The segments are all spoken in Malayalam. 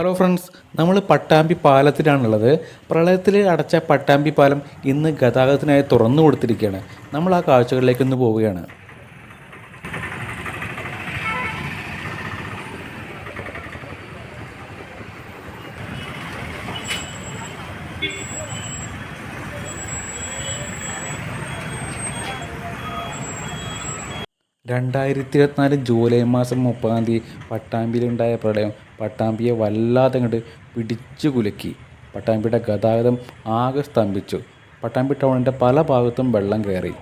ഹലോ ഫ്രണ്ട്സ് നമ്മൾ പട്ടാമ്പി പാലത്തിലാണുള്ളത്. പ്രളയത്തിൽ അടച്ച പട്ടാമ്പി പാലം ഇന്ന് ഗതാഗതത്തിനായി തുറന്നു കൊടുത്തിരിക്കുകയാണ്. നമ്മൾ ആ കാഴ്ചകളിലേക്ക് ഒന്ന് പോവുകയാണ്. രണ്ടായിരത്തി ഇരുപത്തിനാല് ജൂലൈ മാസം മുപ്പതാം തീയതി പട്ടാമ്പിയിലുണ്ടായ പ്രളയം പട്ടാമ്പിയെ വല്ലാതെ അങ്ങോട്ട് പിടിച്ചു കുലുക്കി. പട്ടാമ്പിയുടെ ഗതാഗതം ആകെ സ്തംഭിച്ചു. പട്ടാമ്പി ടൗണിന്റെ പല ഭാഗത്തും വെള്ളം കയറി.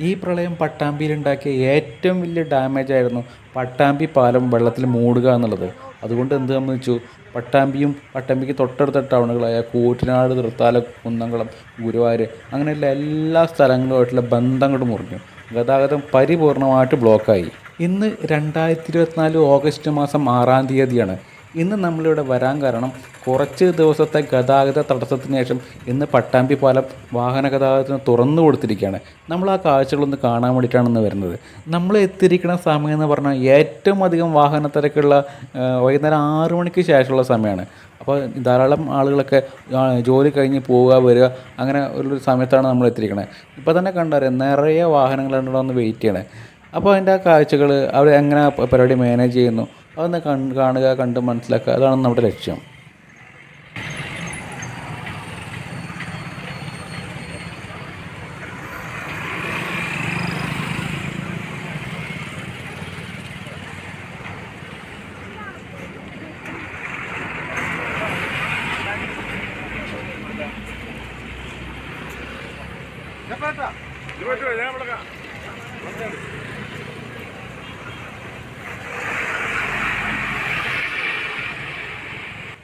ഈ പ്രളയം പട്ടാമ്പിയിലുണ്ടാക്കിയ ഏറ്റവും വലിയ ഡാമേജ് ആയിരുന്നു പട്ടാമ്പി പാലം വെള്ളത്തിൽ മൂടുക എന്നുള്ളത്. അതുകൊണ്ട് എന്ത് സംബന്ധിച്ചു പട്ടാമ്പിയും പട്ടാമ്പിക്ക് തൊട്ടടുത്ത ടൗണുകളായ കൂറ്റനാട് തൃത്താല കുന്നംകുളം ഗുരുവായൂർ അങ്ങനെയുള്ള എല്ലാ സ്ഥലങ്ങളുമായിട്ടുള്ള ബന്ധം അങ്ങോട്ട് മുറിഞ്ഞു. ഗതാഗതം പരിപൂർണമായിട്ട് ബ്ലോക്കായി. ഇന്ന് രണ്ടായിരത്തി ഇരുപത്തിനാല് ഓഗസ്റ്റ് മാസം ആറാം തീയതിയാണ്. ഇന്ന് നമ്മളിവിടെ വരാൻ കാരണം കുറച്ച് ദിവസത്തെ ഗതാഗത തടസ്സത്തിന് ശേഷം ഇന്ന് പട്ടാമ്പി പാലം വാഹന ഗതാഗതത്തിന് തുറന്നു കൊടുത്തിരിക്കുകയാണ്. നമ്മൾ ആ കാഴ്ചകളൊന്ന് കാണാൻ വേണ്ടിയിട്ടാണ് ഇന്ന് വരുന്നത്. നമ്മൾ എത്തിയിരിക്കുന്ന സമയം എന്ന് പറഞ്ഞാൽ ഏറ്റവും അധികം വാഹന തിരക്കുള്ള വൈകുന്നേരം ആറ് മണിക്ക് ശേഷമുള്ള സമയമാണ്. അപ്പോൾ ധാരാളം ആളുകളൊക്കെ ജോലി കഴിഞ്ഞ് പോവുക വരിക അങ്ങനെ ഒരു സമയത്താണ് നമ്മൾ എത്തിയിരിക്കുന്നത് ഇപ്പോൾ തന്നെ കണ്ടറിയാം നിറയെ വാഹനങ്ങളുണ്ടോ എന്ന് വെയിറ്റ് ചെയ്യണേ. അപ്പോൾ അതിന്റെ ആ കാഴ്ചകൾ അവർ എങ്ങനെ പരിപാടി മാനേജ് ചെയ്യുന്നു അതൊന്ന് കാണുക കണ്ട് മനസ്സിലാക്കുക അതാണ് നമ്മുടെ ലക്ഷ്യം.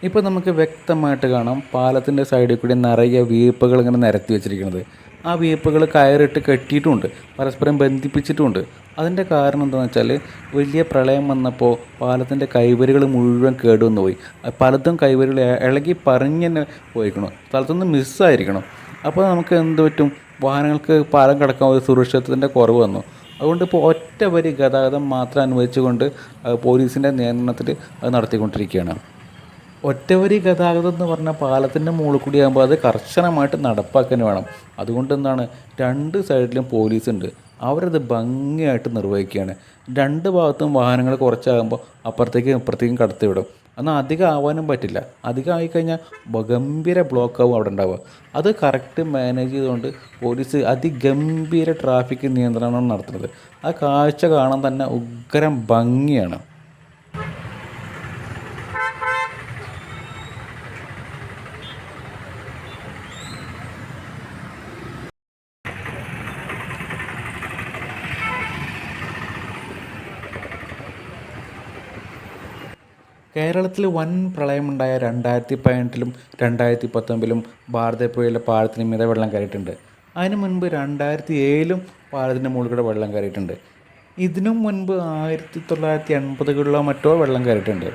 ഇപ്പോൾ നമുക്ക് വ്യക്തമായിട്ട് കാണാം പാലത്തിന്റെ സൈഡിൽ കൂടി നിറയെ വീപ്പുകൾ ഇങ്ങനെ നിരത്തി വെച്ചിരിക്കുന്നത്. ആ വീപ്പുകൾ കയറിട്ട് കെട്ടിയിട്ടുമുണ്ട് പരസ്പരം ബന്ധിപ്പിച്ചിട്ടുമുണ്ട് അതിന്റെ കാരണം എന്താണെന്ന് വെച്ചാൽ വലിയ പ്രളയം വന്നപ്പോൾ പാലത്തിന്റെ കൈവരികൾ മുഴുവൻ കേടുവന്ന് പോയി പലതും കൈവരികൾ ഇളകി പറഞ്ഞു തന്നെ പോയിരിക്കണം സ്ഥലത്തുനിന്ന് മിസ്സായിരിക്കണം. അപ്പോൾ നമുക്ക് എന്ത് പറ്റും? വാഹനങ്ങൾക്ക് പാലം കിടക്കാൻ ഒരു സുരക്ഷിതത്തിന്റെ കുറവ് വന്നു. അതുകൊണ്ട് ഇപ്പോൾ ഒറ്റ വരി ഗതാഗതം മാത്രം അനുവദിച്ചുകൊണ്ട് പോലീസിന്റെ നിയന്ത്രണത്തിൽ അത് നടത്തിക്കൊണ്ടിരിക്കുകയാണ്. ഒറ്റവരി ഗതാഗതം എന്ന് പറഞ്ഞാൽ പാലത്തിന്റെ മുകളിൽ കൂടി ആകുമ്പോൾ അത് കർശനമായിട്ട് നടപ്പാക്കാൻ വേണം. അതുകൊണ്ട് എന്താണ്? രണ്ട് സൈഡിലും പോലീസ് ഉണ്ട്. അവരത് ഭംഗിയായിട്ട് നിർവഹിക്കുകയാണ്. രണ്ട് ഭാഗത്തും വാഹനങ്ങൾ കുറച്ചാകുമ്പോൾ അപ്പുറത്തേക്കും ഇപ്പുറത്തേക്കും കടത്തി വിടും. എന്നാൽ അധികം ആവാനും പറ്റില്ല. അധികം ആയിക്കഴിഞ്ഞാൽ ഗംഭീര ബ്ലോക്ക് ആവും അവിടെ ഉണ്ടാവുക. അത് കറക്റ്റ് മാനേജ് ചെയ്തുകൊണ്ട് പോലീസ് അതിഗംഭീര ട്രാഫിക് നിയന്ത്രണമാണ് നടത്തുന്നത്. ആ കാഴ്ച കാണാൻ തന്നെ ഉഗ്രം ഭംഗിയാണ്. കേരളത്തിൽ വൻ പ്രളയമുണ്ടായ രണ്ടായിരത്തി പതിനെട്ടിലും രണ്ടായിരത്തി പത്തൊമ്പതിലും ഭാരതപ്പുഴയിലെ പാലത്തിന് മീതെ വെള്ളം കയറിയിട്ടുണ്ട്. അതിനു മുൻപ് രണ്ടായിരത്തി ഏഴിലും പാലത്തിന്റെ മുകളിലൂടെ വെള്ളം കയറിയിട്ടുണ്ട്. ഇതിനും മുൻപ് ആയിരത്തി തൊള്ളായിരത്തി എൺപതുകളിലോ മറ്റോ വെള്ളം കയറിയിട്ടുണ്ട്.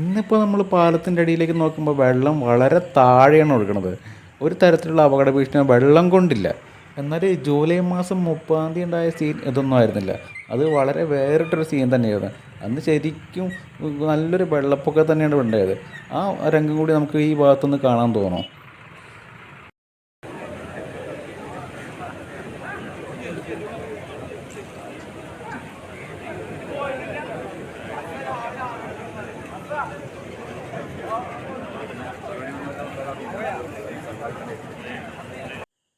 ഇന്നിപ്പോൾ നമ്മൾ പാലത്തിന്റെ അടിയിലേക്ക് നോക്കുമ്പോൾ വെള്ളം വളരെ താഴെയാണ് ഒഴുകുന്നത് ഒരു തരത്തിലുള്ള അപകട ഭീഷണി വെള്ളം കൊണ്ടില്ല. എന്നാൽ ജൂലൈ മാസം മുപ്പതാം തീയതി ഉണ്ടായ സീൻ ഇതൊന്നും ആയിരുന്നില്ല. അത് വളരെ വേറിട്ടൊരു സീൻ തന്നെയായിരുന്നു. അന്ന് ശരിക്കും നല്ലൊരു വെള്ളപ്പൊക്കം തന്നെയാണ് ഉണ്ടായത്. ആ രംഗം കൂടി നമുക്ക് ഈ ഭാഗത്തുനിന്ന് കാണാൻ തോന്നും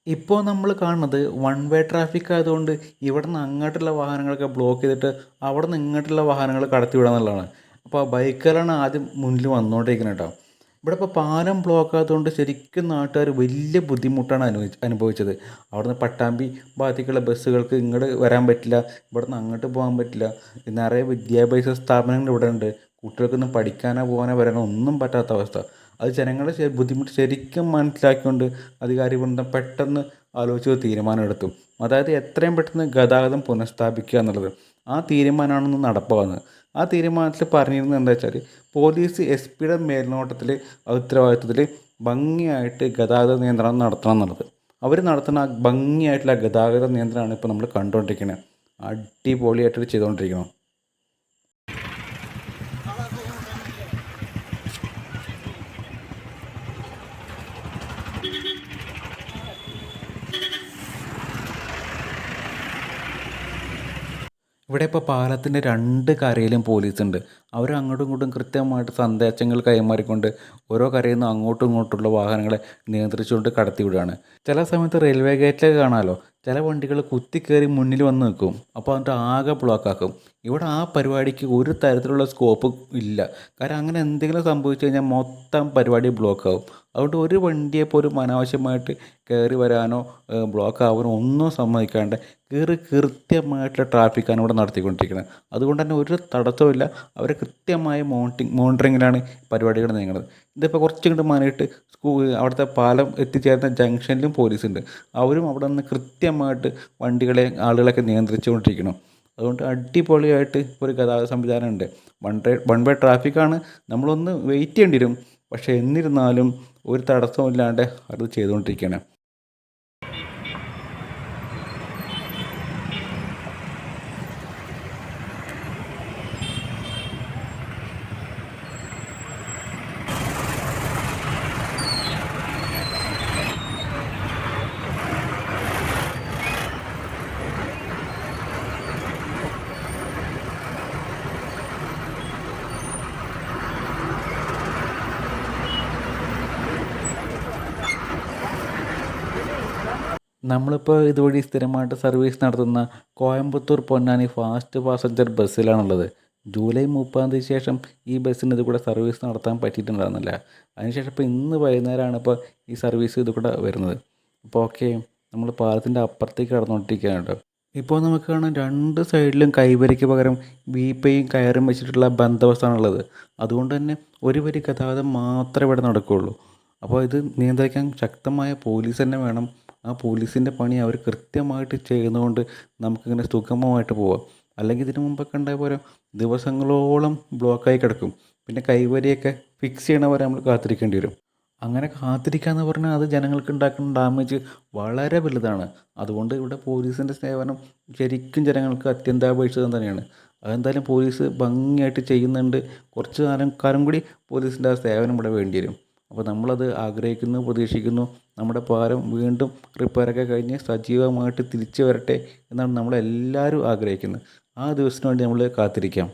ഇപ്പോൾ നമ്മൾ കാണുന്നത് വൺ വേ ട്രാഫിക് ആയതുകൊണ്ട് ഇവിടെ നിന്ന് അങ്ങോട്ടുള്ള വാഹനങ്ങളൊക്കെ ബ്ലോക്ക് ചെയ്തിട്ട് അവിടെ നിന്ന് ഇങ്ങോട്ടുള്ള വാഹനങ്ങൾ കടത്തി വിടുക എന്നുള്ളതാണ്. അപ്പോൾ ബൈക്കുകളാണ് ആദ്യം മുന്നിൽ വന്നുകൊണ്ടിരിക്കുന്നത് കേട്ടോ. ഇവിടെ ഇപ്പോൾ പാലം ബ്ലോക്ക് ആയതുകൊണ്ട് ശരിക്കും നാട്ടുകാർ വലിയ ബുദ്ധിമുട്ടാണ് അനുഭവി അനുഭവിച്ചത്. അവിടുന്ന് പട്ടാമ്പി ഭാഗത്തേക്കുള്ള ബസ്സുകൾക്ക് ഇങ്ങോട്ട് വരാൻ പറ്റില്ല ഇവിടെ നിന്ന് അങ്ങോട്ട് പോകാൻ പറ്റില്ല. നിറയെ വിദ്യാഭ്യാസ സ്ഥാപനങ്ങൾ ഇവിടെ ഉണ്ട് കുട്ടികൾക്കൊന്നും പഠിക്കാനോ പോകാനോ വരാനോ ഒന്നും പറ്റാത്ത അവസ്ഥ. അത് ജനങ്ങളുടെ ബുദ്ധിമുട്ട് ശരിക്കും മനസ്സിലാക്കിക്കൊണ്ട് അധികാരി വൃന്ദം പെട്ടെന്ന് ആലോചിച്ച് തീരുമാനമെടുത്തു. അതായത് എത്രയും പെട്ടെന്ന് ഗതാഗതം പുനഃസ്ഥാപിക്കുക എന്നുള്ളത്. ആ തീരുമാനമാണെന്ന് നടപ്പാകുന്നത്. ആ തീരുമാനത്തിൽ പറഞ്ഞിരുന്നത് എന്താ വെച്ചാൽ പോലീസ് എസ് പിയുടെ മേൽനോട്ടത്തിൽ ഉത്തരവാദിത്വത്തിൽ ഭംഗിയായിട്ട് ഗതാഗത നിയന്ത്രണം നടത്തണം എന്നുള്ളത്. അവർ നടത്തുന്ന ഭംഗിയായിട്ടുള്ള ഗതാഗത നിയന്ത്രണമാണ് ഇപ്പോൾ നമ്മൾ കണ്ടുകൊണ്ടിരിക്കുന്നത് അടിപൊളിയായിട്ട് ചെയ്തുകൊണ്ടിരിക്കണം ഇവിടെ ഇപ്പോൾ പാലത്തിന്റെ രണ്ട് കരയിലും പോലീസുണ്ട്. അവർ അങ്ങോട്ടും ഇങ്ങോട്ടും കൃത്യമായിട്ട് സന്ദേശങ്ങൾ കൈമാറിക്കൊണ്ട് ഓരോ കരയിൽ നിന്നും അങ്ങോട്ടും ഇങ്ങോട്ടുള്ള വാഹനങ്ങളെ നിയന്ത്രിച്ചുകൊണ്ട് കടത്തിവിടുകയാണ്. ചില സമയത്ത് റെയിൽവേ ഗേറ്റിലൊക്കെ കാണാമല്ലോ ചില വണ്ടികൾ കുത്തിക്കയറി മുന്നിൽ വന്ന് നിൽക്കും. അപ്പോൾ അതിന്റെ ആകെ ബ്ലോക്ക് ആക്കും. ഇവിടെ ആ പരിപാടിക്ക് ഒരു തരത്തിലുള്ള സ്കോപ്പ് ഇല്ല. കാരണം അങ്ങനെ എന്തെങ്കിലും സംഭവിച്ചു കഴിഞ്ഞാൽ മൊത്തം പരിപാടി ബ്ലോക്ക് ആവും. അതുകൊണ്ട് ഒരു വണ്ടിയെ പോലും അനാവശ്യമായിട്ട് കയറി വരാനോ ബ്ലോക്ക് ആവാനോ ഒന്നും സമ്മതിക്കാണ്ട് കയറി കൃത്യമായിട്ടുള്ള ട്രാഫിക്കാണ് ഇവിടെ നടത്തിക്കൊണ്ടിരിക്കുന്നത്. അതുകൊണ്ട് തന്നെ ഒരു തടസ്സമില്ല അവർ കൃത്യമായ മോണിറ്റിങ് മോണിറ്ററിങ്ങിലാണ് പരിപാടികൾ നീങ്ങുന്നത്. ഇതിപ്പോൾ കുറച്ചും കൂടി മാറിയിട്ട് സ്കൂ അവിടുത്തെ പാലം എത്തിച്ചേർന്ന ജംഗ്ഷനിലും പോലീസുണ്ട്. അവരും അവിടെ നിന്ന് കൃത്യമായിട്ട് വണ്ടികളെ ആളുകളെയൊക്കെ നിയന്ത്രിച്ചുകൊണ്ടിരിക്കണം അതുകൊണ്ട് അടിപൊളിയായിട്ട് ഒരു ഗതാഗത സംവിധാനം ഉണ്ട് വൺ ട്രേ വൺ വേ ട്രാഫിക്കാണ് നമ്മളൊന്ന് വെയിറ്റ് ചെയ്യേണ്ടി വരും. പക്ഷേ എന്നിരുന്നാലും ഒരു തടസ്സവും ഇല്ലാണ്ട് അത് ചെയ്തുകൊണ്ടിരിക്കുകയാണ്. നമ്മളിപ്പോൾ ഇതുവഴി സ്ഥിരമായിട്ട് സർവീസ് നടത്തുന്ന കോയമ്പത്തൂർ പൊന്നാനി ഫാസ്റ്റ് പാസഞ്ചർ ബസ്സിലാണുള്ളത്. ജൂലൈ മുപ്പതാം തീയതി ശേഷം ഈ ബസ്സിന് ഇത് കൂടെ സർവീസ് നടത്താൻ പറ്റിയിട്ടുണ്ടായിരുന്നില്ല. അതിനുശേഷം ഇപ്പോൾ ഇന്ന് വൈകുന്നേരമാണ് ഇപ്പോൾ ഈ സർവീസ് ഇത് കൂടെ വരുന്നത്. അപ്പോൾ ഓക്കെ നമ്മൾ പാലത്തിന്റെ അപ്പുറത്തേക്ക് കടന്നുകൊണ്ടിരിക്കുകയാണ് കേട്ടോ. ഇപ്പോൾ നമുക്ക് കാണാം രണ്ട് സൈഡിലും കൈവരിക്ക് പകരം വീപ്പയും കയറും വെച്ചിട്ടുള്ള ബന്ദോബസ്താണുള്ളത്. അതുകൊണ്ട് തന്നെ ഒരു വരി ഗതാഗതം മാത്രമേ ഇവിടെ നടക്കുകയുള്ളൂ. അപ്പോൾ ഇത് നിയന്ത്രിക്കാൻ ശക്തമായ പോലീസ് തന്നെ വേണം. ആ പോലീസിന്റെ പണി അവർ കൃത്യമായിട്ട് ചെയ്യുന്നതുകൊണ്ട് നമുക്കിങ്ങനെ സുഗമമായിട്ട് പോവാം. അല്ലെങ്കിൽ ഇതിനു മുമ്പൊക്കെ ഉണ്ടായ പോലെ ദിവസങ്ങളോളം ബ്ലോക്കായി കിടക്കും. പിന്നെ കൈവരിയൊക്കെ ഫിക്സ് ചെയ്യണ വരെ നമ്മൾ കാത്തിരിക്കേണ്ടി വരും. അങ്ങനെ കാത്തിരിക്കുക എന്ന് പറഞ്ഞാൽ അത് ജനങ്ങൾക്ക് ഉണ്ടാക്കുന്ന ഡാമേജ് വളരെ വലുതാണ്. അതുകൊണ്ട് ഇവിടെ പോലീസിന്റെ സേവനം ശരിക്കും ജനങ്ങൾക്ക് അത്യന്താപേക്ഷിതം തന്നെയാണ്. അതെന്തായാലും പോലീസ് ഭംഗിയായിട്ട് ചെയ്യുന്നുണ്ട്. കുറച്ച് കാലം കാലം കൂടി പോലീസിന്റെ ആ സേവനം ഇവിടെ വേണ്ടി വരും. അപ്പോൾ നമ്മളത് ആഗ്രഹിക്കുന്നു പ്രതീക്ഷിക്കുന്നു. നമ്മുടെ പാലം വീണ്ടും റിപ്പയറൊക്കെ കഴിഞ്ഞ് സജീവമായിട്ട് തിരിച്ചു വരട്ടെ എന്നാണ് നമ്മളെല്ലാവരും ആഗ്രഹിക്കുന്നത്. ആ ദിവസത്തിന് വേണ്ടി നമ്മൾ കാത്തിരിക്കാം.